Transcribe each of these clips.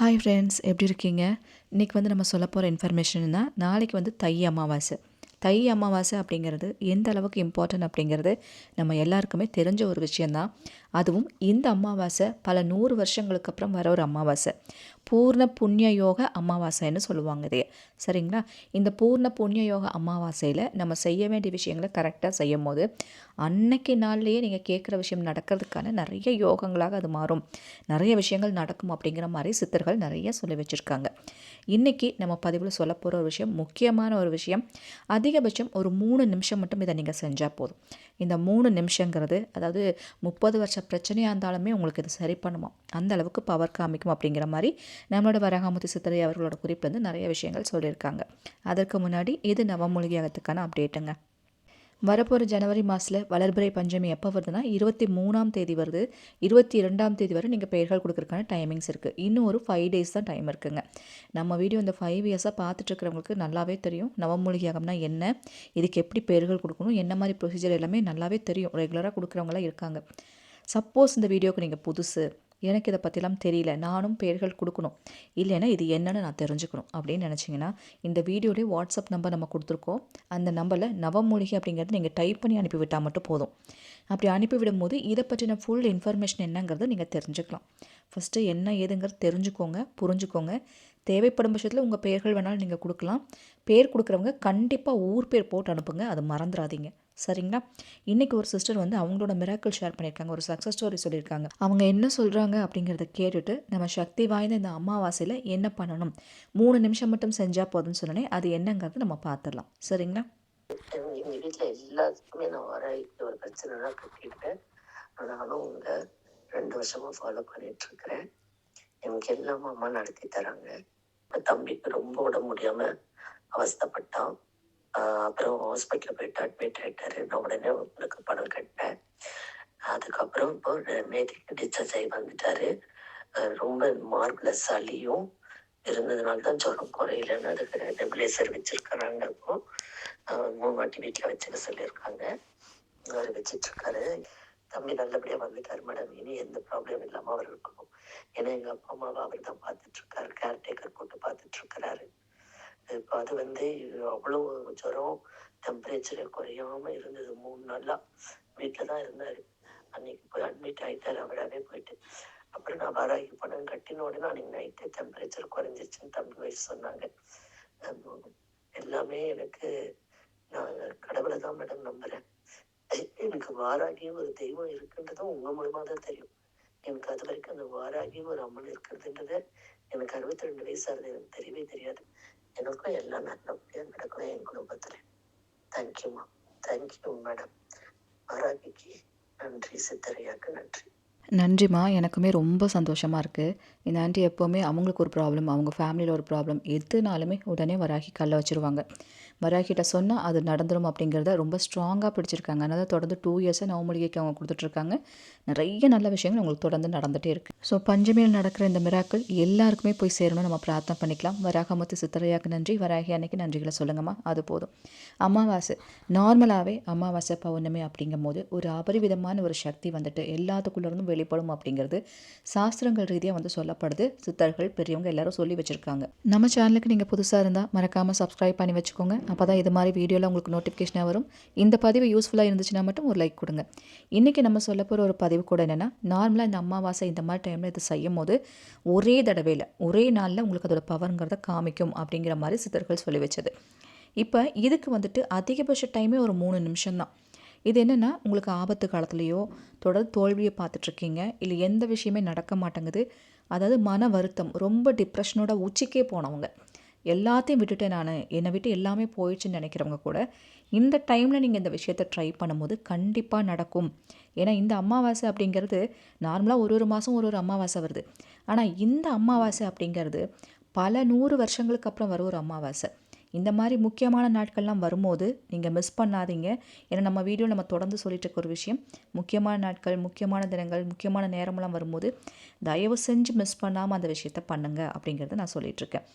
Hi friends எப்படி இருக்கீங்க? இன்றைக்கி வந்து நம்ம சொல்ல போகிற இன்ஃபர்மேஷன்னா நாளைக்கு வந்து தை அமாவாசை. தை அமாவாசை அப்படிங்கிறது எந்த அளவுக்கு இம்பார்ட்டன்ட் அப்படிங்கிறது நம்ம எல்லாருக்குமே தெரிஞ்ச ஒரு விஷயந்தான் அதுவும் இந்த அமாவாசை பல நூறு வருஷங்களுக்கு அப்புறம் வர ஒரு அமாவாசை. பூர்ண புண்ணிய யோக அமாவாசைன்னு சொல்லுவாங்க இதைய. சரிங்களா? இந்த பூர்ண புண்ணிய யோக அமாவாசையில் நம்ம செய்ய வேண்டிய விஷயங்களை கரெக்டாக செய்யும் போது அன்னைக்கு நாள்லேயே நீங்கள் கேட்குற விஷயம் நடக்கிறதுக்கான நிறைய யோகங்களாக அது மாறும். நிறைய விஷயங்கள் நடக்கும் அப்படிங்கிற மாதிரி சித்தர்கள் நிறைய சொல்லி வச்சுருக்காங்க. இன்றைக்கி நம்ம பதிவில் சொல்ல போகிற ஒரு விஷயம் முக்கியமான ஒரு விஷயம் அதிகபட்சம் ஒரு மூணு நிமிஷம் மட்டும் இதை நீங்கள் செஞ்சால் போதும். இந்த மூணு நிமிஷங்கிறது அதாவது முப்பது வருஷம் பிரச்சனையாக இருந்தாலுமே உங்களுக்கு இது சரி பண்ணுமா? அந்த அளவுக்கு பவர் காமிக்கும் அப்படிங்கிற மாதிரி நம்மளோட வரகாமுத்தி சித்தரை அவர்களோட குறிப்பில் வந்து நிறைய விஷயங்கள் சொல்லியிருக்காங்க. அதற்கு முன்னாடி இது நவமூலிகத்துக்கான அப்டேட்டுங்க வரப்போகிற ஜனவரி மாதத்தில் வளர்பிறை பஞ்சமி எப்போ வருதுன்னா இருபத்தி மூணாம் தேதி வருது. இருபத்தி இரண்டாம் தேதி வரை நீங்கள் பெயர்கள் கொடுக்குறதுக்கான டைமிங்ஸ் இருக்குது இன்னும் ஒரு ஃபைவ் டேஸ் தான் டைம் இருக்குங்க. நம்ம வீடியோ இந்த ஃபைவ் இயர்ஸாக பார்த்துட்ருக்கிறவங்களுக்கு நல்லாவே தெரியும். நவமூலிகையகம்னா என்ன? இதுக்கு எப்படி பெயர்கள் கொடுக்கணும்? என்ன மாதிரி ப்ரொசீஜர் எல்லாமே நல்லாவே தெரியும். ரெகுலராக கொடுக்குறவங்களாம் இருக்காங்க. சப்போஸ் இந்த வீடியோவுக்கு நீங்கள் புதுசு எனக்கு இதை பற்றிலாம் தெரியல நானும் பெயர்கள் கொடுக்கணும். இல்லைன்னா இது என்னென்னு நான் தெரிஞ்சுக்கணும். அப்படின்னு நினச்சிங்கன்னா இந்த வீடியோலேயே வாட்ஸ்அப் நம்பர் நம்ம கொடுத்துருக்கோம். அந்த நம்பரில் நவமூலிகை அப்படிங்கிறது நீங்கள் டைப் பண்ணி அனுப்பிவிட்டால் மட்டும் போதும். அப்படி அனுப்பிவிடும் போது இதை பற்றின ஃபுல் இன்ஃபர்மேஷன் என்னங்கிறத நீங்கள் தெரிஞ்சுக்கலாம். ஃபஸ்ட்டு என்ன ஏதுங்கிறது தெரிஞ்சுக்கோங்க புரிஞ்சுக்கோங்க. தேவைப்படும் பட்சத்தில் உங்கள் பெயர்கள் வேணாலும் நீங்கள் கொடுக்கலாம். பேர் கொடுக்குறவங்க கண்டிப்பாக ஊர் பேர் போட்டு அனுப்புங்க. அது மறந்துடாதீங்க சரிங்களா? இன்றைக்கி ஒரு சிஸ்டர் வந்து அவங்களோட மிராக்கள் ஷேர் பண்ணியிருக்காங்க. ஒரு சக்ஸஸ் ஸ்டோரி சொல்லியிருக்காங்க. அவங்க என்ன சொல்கிறாங்க அப்படிங்கிறத கேட்டுட்டு நம்ம சக்தி வாய்ந்த இந்த அமாவாசையில் என்ன பண்ணணும்? மூணு நிமிஷம் மட்டும் செஞ்சால் போதும்னு சொன்னேன் அது என்னங்கிறது நம்ம பார்த்துடலாம் சரிங்களா? எங்கள் வீட்டில் எல்லாத்துக்குமே நான் வர ஒரு பிரச்சனைலாம் கட்டிட்டேன் நானும் உங்க ரெண்டு வருஷமா ஃபாலோ பண்ணிட்டு இருக்கிறேன். எனக்கு எல்லாம் அம்மா நடத்தி தராங்க? தம்பிக்கு ரொம்ப உடம்பு முடியாம அவஸ்தப்பட்டான். அப்புறம் ஹாஸ்பிட்டல் போயிட்டு அட்மிட் ஆகிட்டாரு நான் உடனே உங்களுக்கு பணம் கட்டினேன். அதுக்கப்புறம் இப்போ நேற்றுக்கு டிஸ்சார்ஜ் ஆகி வந்துட்டாரு. ரொம்ப மார்பில் சளியும் இருந்ததுனால தான் ஜுரம் குறையிலன்னு அதுக்கு நெபுலைசர் வச்சிருக்கிறாங்க இப்போ. மூணு வாட்டி வீட்டில் வச்சுக்க சொல்லியிருக்காங்க. அவர் வச்சிட்டு இருக்காரு தம்பி நல்லபடியா வந்துட்டாரு மேடம் இனி எந்த ப்ராப்ளம் இல்லாம அவர் இருக்கணும் ஏன்னா எங்க அப்பா அம்மாவை அவர் தான் பார்த்துட்டு இருக்காரு கேர்டேக்கர் போட்டு பார்த்துட்டு இருக்கிறாரு இப்போ அது வந்து அவ்வளோ ஜுரம் டெம்பரேச்சர் குறையாம இருந்தது. மூணு நாளா வீட்டில் தான் இருந்தாரு. அன்னைக்கு போய் அட்மிட் ஆயிட்டாரு அவராகவே போயிட்டு. அப்புறம் நான் வராகி பணம் கட்டின உடனே அன்னைக்கு நைட்டு டெம்பரேச்சர் குறைஞ்சிருச்சுன்னு தம்பி வயசு சொன்னாங்க. எல்லாமே எனக்கு நான் கடவுளை தான் மேடம் நம்புறேன். எனக்கு வாராகி ஒரு தெய்வம் இருக்குன்றதும் உங்க மூலமா தான் தெரியும். எனக்கு அது வரைக்கும் அந்த வாராகி ஒரு அம்மன் இருக்கிறதுன்றத எனக்கு அறுபத்தி ரெண்டு வயசு ஆகுது. எனக்கு தெரியவே தெரியாது. எனக்கும் எல்லாம் நல்லபடியா நடக்கும் என் குடும்பத்துல. தேங்க்யூமா தேங்க்யூ மேடம் வாராகிக்கு நன்றி சித்தரையாக்கு நன்றி. நன்றிம்மா. எனக்குமே ரொம்ப சந்தோஷமாக இருக்குது இந்த ஆண்டி எப்போவுமே அவங்களுக்கு ஒரு ப்ராப்ளம் அவங்க ஃபேமிலியில் ஒரு ப்ராப்ளம் எதுனாலுமே உடனே வராகி கல்ல வச்சுருவாங்க. வராகிட்ட சொன்னால் அது நடந்துடும் அப்படிங்கிறத ரொம்ப ஸ்ட்ராங்காக பிடிச்சிருக்காங்க. அதனால் தொடர்ந்து டூ இயர்ஸாக நவமொழிகைக்கு அவங்க கொடுத்துட்ருக்காங்க. நிறைய நல்ல விஷயங்கள் உங்களுக்கு தொடர்ந்து நடந்துகிட்டே இருக்குது ஸோ பஞ்சமியில் நடக்கிற இந்த மிராக்கள் எல்லாருக்குமே போய் சேரணும்னு நம்ம பிரார்த்தனை பண்ணிக்கலாம். வராகமத்து சித்தரையாக்கு நன்றி. வராகி அன்னைக்கு நன்றிகளை சொல்லுங்கம்மா. அது போதும். அமாவாசை. நார்மலாகவே அமாவாசை பௌர்ணமி அப்படிங்கும் போது ஒரு அபரிவிதமான ஒரு சக்தி வந்துட்டு எல்லாத்துக்குள்ளேருந்தும் வெளிப்படும் அப்படிங்கிறது சாஸ்திரங்கள் ரீதியாக வந்து சொல்லப்படுது. சித்தர்கள் பெரியவங்க எல்லாரும் சொல்லி வச்சுருக்காங்க. நம்ம சேனலுக்கு நீங்கள் புதுசாக இருந்தால் மறக்காமல் சப்ஸ்கிரைப் பண்ணி வச்சுக்கோங்க. அப்போ தான் இது மாதிரி வீடியோவில் உங்களுக்கு நோட்டிஃபிகேஷனாக வரும். இந்த பதிவு யூஸ்ஃபுல்லாக இருந்துச்சுன்னா மட்டும் ஒரு லைக் கொடுங்க. இன்றைக்கி நம்ம சொல்ல போகிற ஒரு பதிவு கூட என்னென்னா நார்மலாக இந்த அமாவாசை இந்த மாதிரி டைமில் இது செய்யும் போது ஒரே தடவையில் ஒரே நாளில் உங்களுக்கு அதோட பவருங்கிறத காமிக்கும் அப்படிங்கிற மாதிரி சித்தர்கள் சொல்லி வச்சது. இப்போ இதுக்கு வந்துட்டு அதிகபட்ச டைமே ஒரு மூணு நிமிஷம்தான். இது என்னென்னா உங்களுக்கு ஆபத்து காலத்துலேயோ தொடர் தோல்வியை பார்த்துட்ருக்கீங்க. இல்லை எந்த விஷயமே நடக்க மாட்டேங்குது. அதாவது மன வருத்தம் ரொம்ப டிப்ரெஷனோட உச்சிக்கே போனவங்க. எல்லாத்தையும் விட்டுட்டேன் நான் என்னை விட்டு எல்லாமே போயிடுச்சுன்னு நினைக்கிறவங்க கூட இந்த டைமில் நீங்கள் இந்த விஷயத்தை ட்ரை பண்ணும்போது கண்டிப்பாக நடக்கும். ஏன்னா இந்த அமாவாசை அப்படிங்கிறது நார்மலாக ஒரு ஒரு மாதம் ஒரு ஒரு அமாவாசை வருது. ஆனால் இந்த அமாவாசை அப்படிங்கிறது பல நூறு வருஷங்களுக்கு அப்புறம் வர ஒரு அமாவாசை. இந்த மாதிரி முக்கியமான நாட்கள்லாம் வரும்போது நீங்கள் மிஸ் பண்ணாதீங்க. ஏன்னா நம்ம வீடியோ நம்ம தொடர்ந்து சொல்லிட்டு இருக்க ஒரு விஷயம். முக்கியமான நாட்கள் முக்கியமான தினங்கள் முக்கியமான நேரமெல்லாம் வரும்போது தயவு செஞ்சு மிஸ் பண்ணாமல் அந்த விஷயத்த பண்ணுங்க அப்படிங்கிறத நான் சொல்லிட்டு இருக்கேன்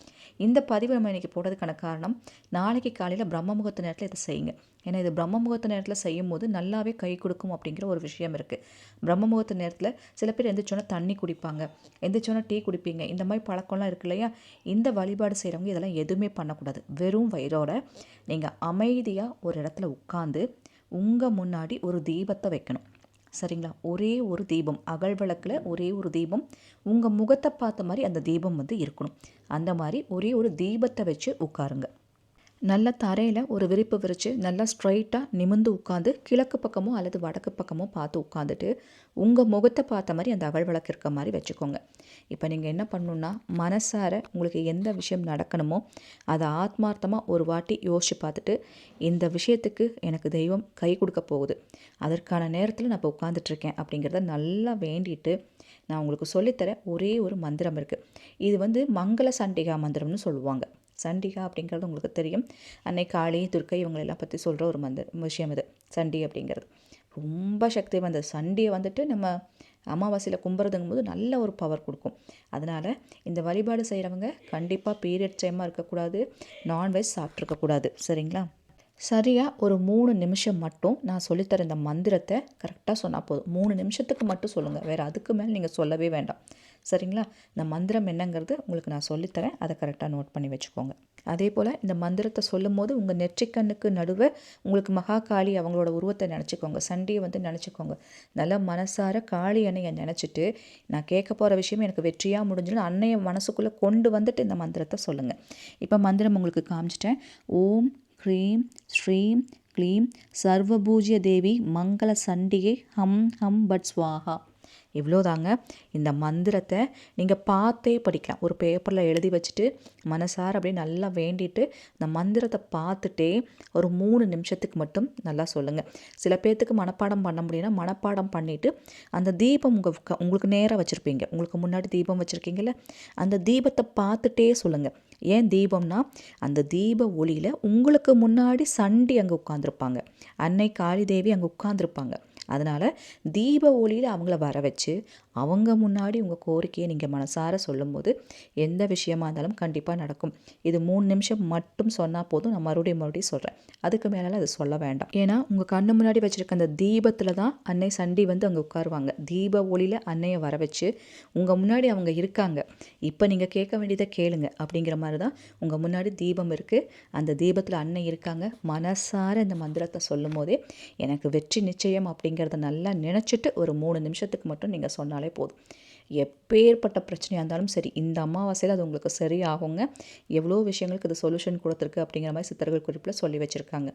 இந்த பதிவு நம்ம இன்றைக்கி போடுறதுக்கான காரணம் நாளைக்கு காலையில் பிரம்ம முகூர்த்த நேரத்தில் இதை செய்யுங்க. ஏன்னா இது பிரம்ம முகூர்த்த நேரத்தில் செய்யும் போது நல்லாவே கை கொடுக்கும் அப்படிங்கிற ஒரு விஷயம் இருக்குது பிரம்ம முகூர்த்த நேரத்தில் சில பேர் எந்திரிச்சோன்னா தண்ணி குடிப்பாங்க. எந்திரிச்சோன்னா டீ குடிப்பீங்க. இந்த மாதிரி பழக்கம்லாம் இருக்கு இல்லையா? இந்த வழிபாடு செய்கிறவங்க இதெல்லாம் எதுவுமே பண்ணக்கூடாது. வெறும் வயிறோட நீங்கள் அமைதியாக ஒரு இடத்துல உட்காந்து உங்கள் முன்னாடி ஒரு தீபத்தை வைக்கணும். சரிங்களா? ஒரே ஒரு தீபம் அகல் விளக்கில் ஒரே ஒரு தீபம் உங்கள் முகத்தை பார்த்த மாதிரி அந்த தீபம் வந்து இருக்கணும். அந்த மாதிரி ஒரே ஒரு தீபத்தை வச்சு உட்காருங்க. நல்ல தரையில் ஒரு விரிப்பு விரித்து நல்லா ஸ்ட்ரைட்டாக நிமிர்ந்து உட்காந்து கிழக்கு பக்கமோ அல்லது வடக்கு பக்கமோ பார்த்து உட்காந்துட்டு உங்கள் முகத்தை பார்த்த மாதிரி அந்த அகல் விளக்கு இருக்க மாதிரி வச்சுக்கோங்க. இப்போ நீங்கள் என்ன பண்ணணுன்னா மனசார உங்களுக்கு எந்த விஷயம் நடக்கணுமோ அதை ஆத்மார்த்தமாக ஒரு வாட்டி யோசித்து பார்த்துட்டு இந்த விஷயத்துக்கு எனக்கு தெய்வம் கை கொடுக்க போகுது. அதற்கான நேரத்தில் நான் இப்போ உட்காந்துட்ருக்கேன் அப்படிங்கிறத நல்லா வேண்டிட்டு நான் உங்களுக்கு சொல்லித்தர ஒரே ஒரு மந்திரம் இருக்குது இது வந்து மங்கள சண்டிகா மந்திரம்னு சொல்லுவாங்க. சண்டிகா அப்படிங்கிறது உங்களுக்கு தெரியும். அன்னை காளி துர்க்கை இவங்களெல்லாம் பற்றி சொல்கிற ஒரு மந்த விஷயம் இது. சண்டி அப்படிங்கிறது. ரொம்ப சக்தி வந்தது சண்டியை வந்துட்டு நம்ம அமாவாசையில் கும்புறதுங்கும் போது நல்ல ஒரு பவர் கொடுக்கும். அதனால் இந்த வழிபாடு செய்கிறவங்க கண்டிப்பாக பீரியட் டைமாக இருக்கக்கூடாது. நான்வெஜ் சாப்பிட்ருக்கக்கூடாது சரிங்களா? சரியாக ஒரு மூணு நிமிஷம் மட்டும் நான் சொல்லித்தர இந்த மந்திரத்தை கரெக்டாக சொன்னால் போதும். மூணு நிமிஷத்துக்கு மட்டும் சொல்லுங்கள் வேறு அதுக்கு மேலே நீங்கள் சொல்லவே வேண்டாம். சரிங்களா? இந்த மந்திரம் என்னங்கிறது உங்களுக்கு நான் சொல்லித்தரேன் அதை கரெக்டாக நோட் பண்ணி வச்சுக்கோங்க. அதே போல் இந்த மந்திரத்தை சொல்லும் போது உங்கள் நெற்றிக்கண்ணுக்கு நடுவே உங்களுக்கு மகா காளி அவங்களோட உருவத்தை நினச்சிக்கோங்க. சண்டையை வந்து நினச்சிக்கோங்க. நல்ல மனசார காளி அன்னையை நினச்சிட்டு நான் கேட்க போகிற விஷயம் எனக்கு வெற்றியாக முடிஞ்சுன்னு அன்னையை மனசுக்குள்ளே கொண்டு வந்துட்டு இந்த மந்திரத்தை சொல்லுங்கள் இப்போ மந்திரம் உங்களுக்கு காமிச்சிட்டேன். ஓம் ஹ்ரீம் ஸ்ரீம் க்ளீம் சர்வபூஜ்ய தேவி மங்கள சண்டிகை ஹம் ஹம் பட் ஸ்வாஹா இவ்வளோதாங்க இந்த மந்திரத்தை நீங்கள் பார்த்தே படிக்கலாம். ஒரு பேப்பரில் எழுதி வச்சுட்டு மனசார் அப்படியே நல்லா வேண்டிட்டு இந்த மந்திரத்தை பார்த்துட்டே ஒரு மூணு நிமிஷத்துக்கு மட்டும் நல்லா சொல்லுங்கள் சில பேர்த்துக்கு மனப்பாடம் பண்ண முடியும்னா மனப்பாடம் பண்ணிவிட்டு அந்த தீபம் உங்கள் உங்களுக்கு நேராக வச்சுருப்பீங்க. உங்களுக்கு முன்னாடி தீபம் வச்சுருக்கீங்கல்ல அந்த தீபத்தை பார்த்துட்டே சொல்லுங்கள் ஏன் தீபம்னா அந்த தீப ஒளியில் உங்களுக்கு முன்னாடி சண்டி அங்கே உட்காந்துருப்பாங்க அன்னை காளி தேவி அங்கே உட்காந்துருப்பாங்க அதனால் தீப ஒளியில் அவங்கள வர வச்சு அவங்க முன்னாடி உங்கள் கோரிக்கையை நீங்கள் மனசார சொல்லும்போது எந்த விஷயமா இருந்தாலும் கண்டிப்பாக நடக்கும். இது மூணு நிமிஷம் மட்டும் சொன்னால் போதும். நான் மறுபடியும் மறுபடியும் சொல்கிறேன் அதுக்கு மேலே அது சொல்ல வேண்டாம். ஏன்னா உங்கள் கண்ணு முன்னாடி வச்சுருக்க அந்த தீபத்தில் தான் அன்னை சண்டி வந்து அங்கே உட்காருவாங்க. தீப ஒளியில் அன்னையை வர வச்சு உங்கள் முன்னாடி அவங்க இருக்காங்க. இப்போ நீங்கள் கேட்க வேண்டியதை கேளுங்க அப்படிங்கிற மாதிரி தான் உங்கள் முன்னாடி தீபம் இருக்குது அந்த தீபத்தில் அன்னை இருக்காங்க. மனசார இந்த மந்திரத்தை சொல்லும் போதே எனக்கு வெற்றி நிச்சயம் அப்படிங்கிறத நல்லா நினச்சிட்டு ஒரு மூணு நிமிஷத்துக்கு மட்டும் நீங்கள் சொன்னாலே போதும். எப்பேற்பட்ட பிரச்சனையாக இருந்தாலும் சரி இந்த அமாவாசையில் அது உங்களுக்கு சரியாகுங்க. எவ்வளோ விஷயங்களுக்கு இது சொல்யூஷன் கொடுத்துருக்கு அப்படிங்கிற மாதிரி சித்தர்கள் குறிப்பில் சொல்லி வச்சுருக்காங்க.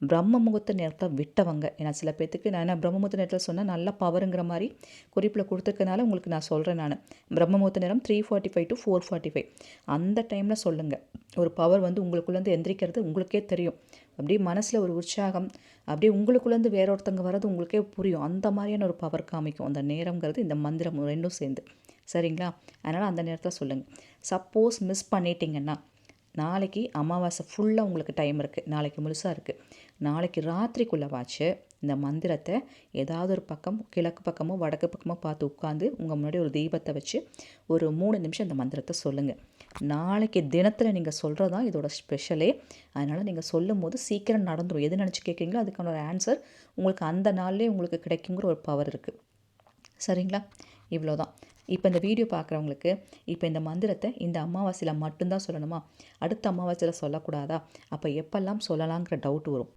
பிரம்ம முகூர்த்த நேரத்தை விட்டவங்க. ஏன்னா சில பேர்த்துக்கு நான் என்ன பிரம்ம முகூர்த்த நேரத்தில் சொன்னால் நல்ல பவருங்கிற மாதிரி குறிப்பில் கொடுத்துருக்கனால உங்களுக்கு நான் சொல்கிறேன் நான். பிரம்ம முகூர்த்த நேரம் three forty five to four forty five அந்த டைமில் சொல்லுங்கள் ஒரு பவர் வந்து உங்களுக்குள்ளேருந்து எந்திரிக்கிறது உங்களுக்கே தெரியும். அப்படியே மனசில் ஒரு உற்சாகம் அப்படியே உங்களுக்குள்ளேருந்து வேற ஒருத்தங்க வர்றது உங்களுக்கே புரியும். அந்த மாதிரியான ஒரு பவர் காமிக்கும். அந்த நேரங்கிறது இந்த மந்திரம் ரெண்டும் சேர்ந்து. சரிங்களா? அதனால் அந்த நேரத்தில் சொல்லுங்கள் சப்போஸ் மிஸ் பண்ணிட்டீங்கன்னா நாளைக்கு அமாவாசை ஃபுல்லாக உங்களுக்கு டைம் இருக்குது நாளைக்கு முழுசாக இருக்குது நாளைக்கு ராத்திரிக்குள்ளே வாச்சு இந்த மந்திரத்தை ஏதாவது ஒரு பக்கம் கிழக்கு பக்கமோ வடக்கு பக்கமோ பார்த்து உட்காந்து உங்கள் முன்னாடி ஒரு தீபத்தை வச்சு ஒரு மூணு நிமிஷம் இந்த மந்திரத்தை சொல்லுங்கள் நாளைக்கு தினத்தில் நீங்கள் சொல்கிறது தான் இதோட ஸ்பெஷலே அதனால் நீங்கள் சொல்லும் போது சீக்கிரம் நடந்துடும் எது நினச்சி கேட்குறீங்களோ அதுக்கான ஒரு ஆன்சர் உங்களுக்கு அந்த நாள்லேயே உங்களுக்கு கிடைக்குங்கிற ஒரு பவர் இருக்குது சரிங்களா? இவ்வளோ தான் இப்போ இந்த வீடியோ பார்க்குறவங்களுக்கு இப்போ இந்த மந்திரத்தை இந்த அமாவாசையில் மட்டும்தான் சொல்லணுமா? அடுத்த அமாவாசையில் சொல்லக்கூடாதா? அப்போ எப்பெல்லாம் சொல்லலாங்கிற டவுட் வரும்.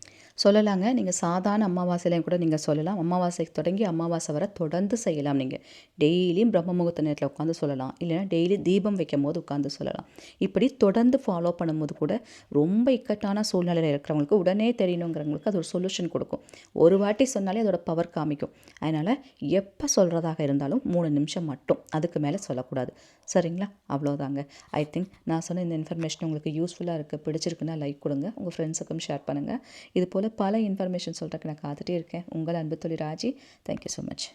சொல்லலாங்க. நீங்கள் சாதாரண அமாவாசையிலையும் கூட நீங்கள் சொல்லலாம். அமாவாசை தொடங்கி அமாவாசை வரை தொடர்ந்து செய்யலாம் நீங்கள் டெய்லியும் பிரம்ம முகூர்த்த நேரத்தில் உட்காந்து சொல்லலாம். இல்லைனா டெய்லி தீபம் வைக்கும் போது உட்காந்து சொல்லலாம். இப்படி தொடர்ந்து ஃபாலோ பண்ணும்போது கூட ரொம்ப இக்கட்டான சூழ்நிலையில் இருக்கிறவங்களுக்கு உடனே தெரியணுங்கிறவங்களுக்கு அது ஒரு சொல்யூஷன் கொடுக்கும். ஒரு வாட்டி சொன்னாலே அதோட பவர் காமிக்கும். அதனால் எப்போ சொல்கிறதாக இருந்தாலும் மூணு நிமிஷம் மட்டும். அதுக்கு மேலே சொல்லக்கூடாது. சரிங்களா? அவ்வளோதாங்க. ஐ திங்க் நான் சொன்ன இந்த இன்ஃபர்மேஷன் உங்களுக்கு யூஸ்ஃபுல்லாக இருக்குது பிடிச்சிருக்குன்னா லைக் கொடுங்க. உங்கள் ஃப்ரெண்ட்ஸுக்கும் ஷேர் பண்ணுங்கள் இது போல் பல இன்ஃபர்மேஷன் சொல்கிறதுக்கு நான் காத்துட்டே இருக்கேன். உங்கள் அன்பு தொழில் ராஜி. Thank you so much